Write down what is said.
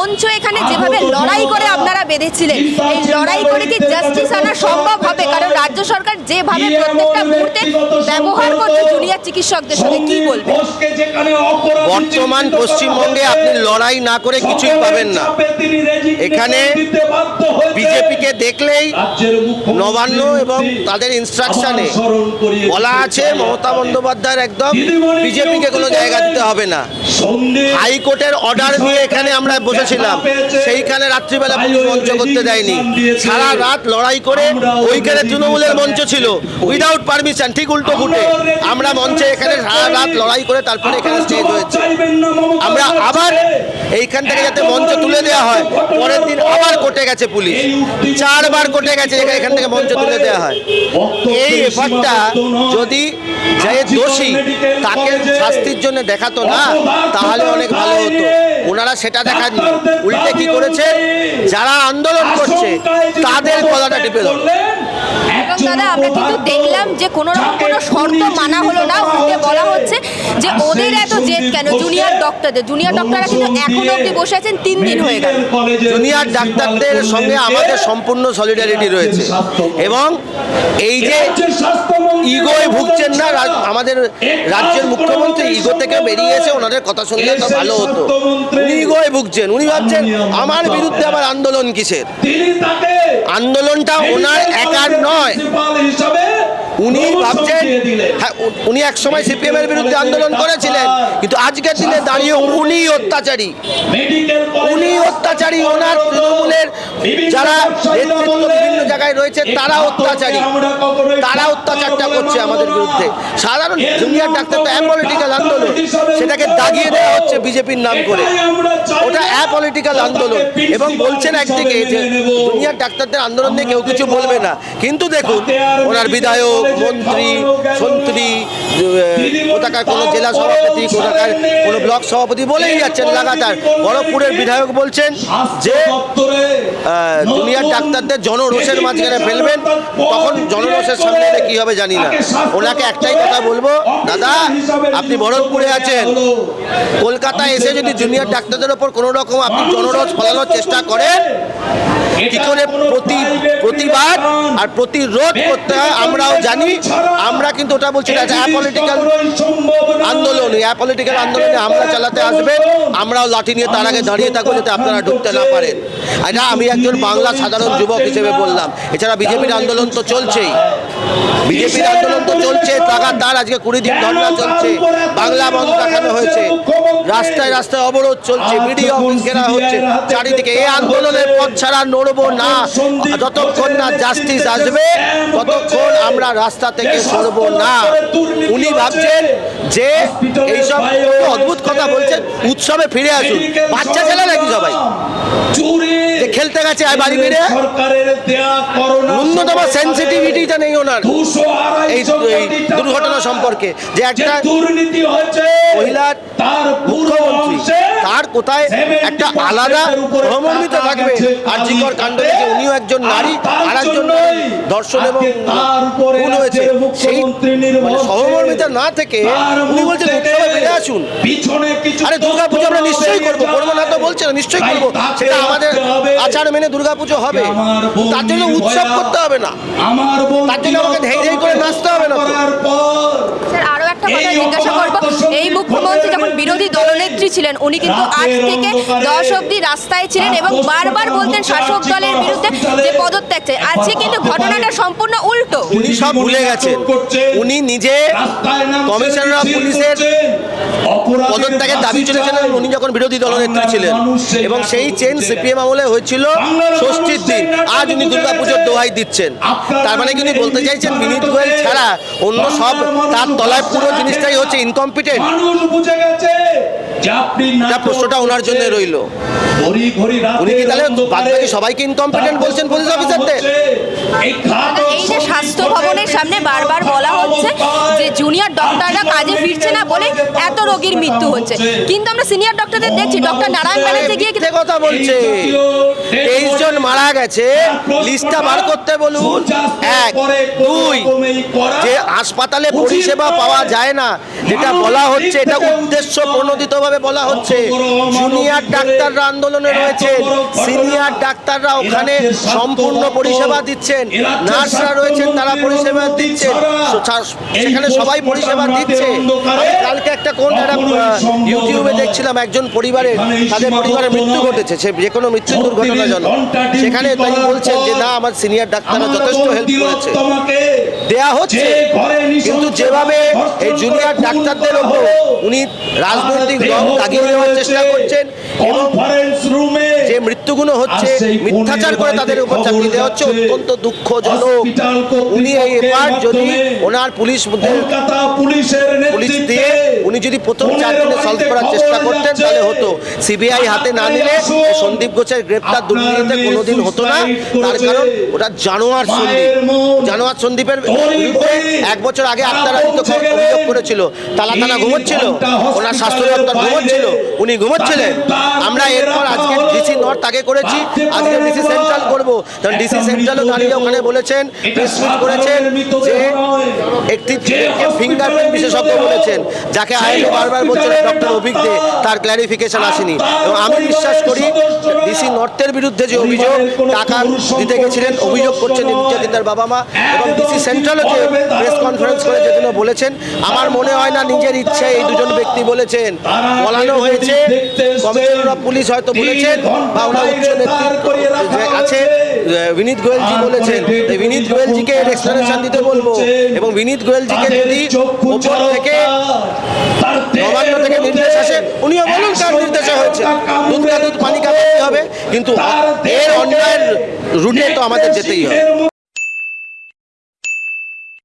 মঞ্চ এখানে যেভাবে লড়াই করে আপনারা বেঁধেছিলেন। এই লড়াই করে কি জাস্টিস আনা সম্ভব হবে? কারণ রাজ্য সরকার যেভাবে প্রত্যেকটা মুহূর্তে ব্যবহার করছে জুনিয়র চিকিৎসকদের সঙ্গে কি বলবেন বর্তমান পশ্চিমবঙ্গে আপনি লড়াই না করে কিছুই পাবেন না। এখানে বিজেপিকে দেখলেই নবান্ন এবং তাদের ইনস্ট্রাকশনে বলা আছে মমতা বন্দ্যোপাধ্যায়ের একদম বিজেপিকে কোনো জায়গা দিতে হবে না। হাইকোর্টের অর্ডার নিয়ে এখানে আমরা বসেছিলাম। সেইখানে রাত্রিবেলা পুলিশ মঞ্চ করতে দেয়নি সারা রাত লড়াই করে ওইখানে তৃণমূলের মঞ্চ ছিল। উইদাউট পারমিশন ঠিক উল্টো ফুটে আমরা মঞ্চে এখানে সারা রাত লড়াই করে তারপরে এখানে স্টেজ হয়েছে। আমরা আবার এইখান থেকে যাতে মঞ্চ তুলে দেওয়া হয়, পরের দিন আবার কোর্টে গেছে পুলিশ। চারবার কোর্টে গেছে এখানে থেকে মঞ্চ তুলে দেওয়া হয়। এই এফার্টটা যদি যে দোষী তাকে শাস্তির জন্য দেখাতো না, তাহলে অনেক ভালো হতো। ওনারা সেটা দেখাননি। উল্টে কি করেছে? যারা আন্দোলন করছে তাদের গলাটা টিপে ধরো। এবং দাদা আমরা কিন্তু দেখলাম যে কোনো রকম কোনো শর্ত মানা হলো না উল্টে বলা হচ্ছে যে ওদের এত জেদ কেন? জুনিয়র ডক্টরদের জুনিয়র ডক্টররা কিন্তু এখনও অবধি বসে আছেন তিন দিন হয়ে গেল। জুনিয়র ডাক্তারদের সঙ্গে আমাদের সম্পূর্ণ সলিডারিটি রয়েছে। এবং এই যে ইগোয় ভুগছেন না আমাদের রাজ্যের মুখ্যমন্ত্রী ইগো থেকে বেরিয়ে এসে ওনাদের কথা শুনলে তো ভালো হতো। উনি ইগোয় ভুগছেন। উনি ভাবছেন আমার বিরুদ্ধে আবার আন্দোলন কিসের? আন্দোলনটা ওনার একার নয়। উনি ভাবছেন হ্যাঁ উনি এক সময় সিপিএম এর বিরুদ্ধে আন্দোলন করেছিলেন কিন্তু আজকের দিনে দাঁড়িয়ে উনি অত্যাচারী। উনি অত্যাচারী ওনার তৃণমূলের যারা নেতৃত্ব বিভিন্ন জায়গায় রয়েছে তারা অত্যাচারী। তারা অত্যাচারটা করছে আমাদের বিরুদ্ধে। সাধারণ জুনিয়র ডাক্তার তো অ্যাপলিটিক্যাল আন্দোলন। সেটাকে দাগিয়ে দেওয়া হচ্ছে বিজেপির নাম করে। ওটা অ্যাপলিটিক্যাল আন্দোলন। এবং বলছেন একদিকে যে জুনিয়র ডাক্তারদের আন্দোলন নিয়ে কেউ কিছু বলবে না। কিন্তু দেখুন ওনার বিধায়ক মন্ত্রী, সন্ত্রী কোথাকার কোনো জেলা সভাপতি, কোথাকার কোনো ব্লক সভাপতি বলেই যাচ্ছেন লাগাতার। বড়পুরের বিধায়ক বলছেন যে জুনিয়র ডাক্তারদের জনরোষের মাঝখানে ফেলবেন, তখন জনরোষের সামনে কি হবে জানি না। ওনাকে একটাই কথা বলব, দাদা, আপনি ভরতপুরে আছেন। কলকাতায় এসে যদি জুনিয়র ডাক্তারদের ওপর কোনো রকম আপনি জনরোষ ফলানোর চেষ্টা করেন কি করে প্রতি প্রতিবাদ আর প্রতিরোধ করতে হয় আমরাও জানি। আমরা কিন্তু ওটা বলছি না অ্যাপলিটিক্যাল আন্দোলন। এই অ্যাপলিটিক্যাল আন্দোলনে আমরা চালাতে আসবেন আমরাও লাঠি নিয়ে তার আগে দাঁড়িয়ে থাকব যাতে আপনারা ঢুকতে না পারেন। এটা আমি একজন বাংলা সাধারণ যুবক হিসেবে বললাম। এছাড়া বিজেপির আন্দোলন তো চলছেই। বিজেপির আন্দোলন তো চলছে লাগাতার আজকে কুড়ি দিন ধর্ণা চলছে বাংলা বন্ধ দেখানো হয়েছে রাস্তায় রাস্তায় অবরোধ চলছে মিডিয়া অফিস ঘেরা হচ্ছে চারিদিকে এই আন্দোলনের পথ ছাড়া নড়বো না। যতক্ষণ না জাস্টিস আসবে ততক্ষণ আমরা রাস্তা থেকে সরবো না। উনি ভাবছেন যে এইসব অদ্ভুত কথা বলছেন উৎসবে ফিরে আসুন। বাচ্চা ছেলে নাকি সবাই? খেলতে গেছে আর বাড়ি ফিরে? ন্যূনতম সেন্সিটিভিটিটা নেই ওনার। এই দুর্ঘটনা সম্পর্কে। যে একটা মহিলার তার কোথায় একটা আলাদা সহমর্মিত থাকবে। আর জিকর কাণ্ড থেকে উনিও একজন নারী আর একজন ধর্ষণ এবং খুন হয়েছে। সেই মানে সহমর্মিতা না থেকে উনি বলছেন ফিরে আসুন। আরে দুর্গাপুজো আমরা নিশ্চয়ই করব করব না তো বলছে না নিশ্চয়ই করব। সেটা আমাদের আচার মেনে দুর্গাপুজো হবে। তার জন্য উৎসব করতে হবে না। তার জন্য আমাকে ধেই ধেই করে নাচতে হবে না তো। করার পর স্যার আরও একটা কথা জিজ্ঞাসা করব এই মুখ্যমন্ত্রী যখন বিরোধী দলনেত্রী ছিলেন উনি কিন্তু আজ থেকে দশ অবধি রাস্তায় ছিলেন এবং বারবার বলতেন শাসক দলের বিরুদ্ধে যে পদত্যাগ চাই। আজকে কিন্তু ঘটনাটা সম্পূর্ণ উল্টো। উনি সব ভুলে গেছেন। উনি নিজে কমিশনার অফ পুলিশের পদত্যাগের দাবি চলেছিলেন উনি যখন বিরোধী দলনেত্রী ছিলেন। এবং সেই চেন সিপিএম আমলে হয়েছিল ষষ্ঠীর দিন আজ উনি দুর্গাপুজোর দোহাই দিচ্ছেন তার মানে কিন্তু বলতে চাইছেন বিনীত গোয়েল ছাড়া অন্য সব তার তলায় পুরো জিনিসটাই হচ্ছে ইনকম্পিটেন্ট যে প্রশ্নটা ওনার জন্য। রইল উনি কি তাহলে বাদবাকি সবাইকে ইনকম্পিটেন্ট বলছেন পুলিশ অফিসারদের? এই যে স্বাস্থ্য ভবনের সামনে বারবার বলা হচ্ছে যে জুনিয়র ডক্টররা কাজে ফিরছে না বলে এত রোগীর মৃত্যু হচ্ছে। কিন্তু আমরা সিনিয়র ডক্টরদের দেখছি ডক্টর নারায়ণ ব্যানার্জি গিয়ে কথা বলছে। তেইশ জন মারা গেছে। লিস্টটা বার করতে বলুন। এক দুই যে হাসপাতালে পরিষেবা পাওয়া যায় না যেটা বলা হচ্ছে এটা উদ্দেশ্য প্রণোদিতভাবে ভাবে বলা হচ্ছে। জুনিয়র ডাক্তাররা আন্দোলনে রয়েছে। সিনিয়র ডাক্তাররা ওখানে সম্পূর্ণ পরিষেবা দিচ্ছেন নার্সরা রয়েছেন তারা পরিষেবা দিচ্ছেন সেখানে সবাই পরিষেবা দিচ্ছে। কালকে একটা কোন একটা ইউটিউবে দেখছিলাম একজন পরিবারের তাদের পরিবারের মৃত্যু ঘটেছে সে যে কোনো মৃত্যু দুর্ঘটনাজনক সেখানে তাই বলছেন যে না আমার সিনিয়র ডাক্তাররা যথেষ্ট হেল্প করেছে। দেয়া হচ্ছে। কিন্তু যেভাবে এই জুনিয়র ডাক্তারদের ওপর উনি রাজনৈতিক রং দাগিয়ে দেওয়ার চেষ্টা করছেন এবং কনফারেন্স রুমে যে মৃত্যুগুলো হচ্ছে মিথ্যাচার করে তাদের উপর চাকরি দেওয়া হচ্ছে অত্যন্ত দুঃখজনক। উনি এই এবার যদি ওনার পুলিশ পুলিশ দিয়ে উনি যদি প্রথম চার দিনে সলভ করার চেষ্টা করতেন তাহলে হতো। সিবিআই হাতে না নিলে সন্দীপ ঘোষের গ্রেপ্তার দুর্নীতিতে কোনোদিন হতো না। তার কারণ ওটা জানোয়ার সন্দীপ। জানোয়ার সন্দীপের এক বছর আগে তো অভিযোগ করেছিল। তালা থানা ঘুমোচ্ছিল। ওনার স্বাস্থ্য দপ্তর ঘুমোচ্ছিল। উনি ঘুমোচ্ছিলেন। আমরা এরপর আজকে ডিসি নর্থ আগে করেছি। আজকে ডিসি সেন্ট্রাল করব। কারণ ডিসি সেন্ট্রালও দাঁড়িয়ে ওখানে বলেছেন করেছেন যে একটি ফিঙ্গারপ্রিন্ট বিশেষজ্ঞ বলেছেন যাকে আইনে বারবার বলছেন ডক্টর অভিক দে তার ক্ল্যারিফিকেশন আসেনি। এবং আমি বিশ্বাস করি ডিসি নর্থের বিরুদ্ধে যে অভিযোগ টাকা দিতে গেছিলেন অভিযোগ করছেন নির্যাতিতার বাবা মা এবং ডিসি সেন্ট্রালও যে প্রেস কনফারেন্স করে যেদিন বলেছেন আমার মনে হয় না নিজের ইচ্ছে এই দুজন ব্যক্তি বলেছেন। বলানো হয়েছে কমিশনার অফ পুলিশ হয়তো বলেছেন বা ওনার উচ্চ নেতৃত্ব যে আছে বিনীত গোয়েলজি বলেছেন বিনীত গোয়েলজিকে এর এক্সপ্লেনেশন দিতে বলব। এবং বিনীত গোয়েলজিকে যদি ওপর থেকে নবান্ন থেকে নির্দেশ আসে উনিও বলুন কার নির্দেশে হয়েছে। দুধ কা দুধ পানি কা হবে কিন্তু এর অন্যায়ের রুটে তো আমাদের যেতেই হবে।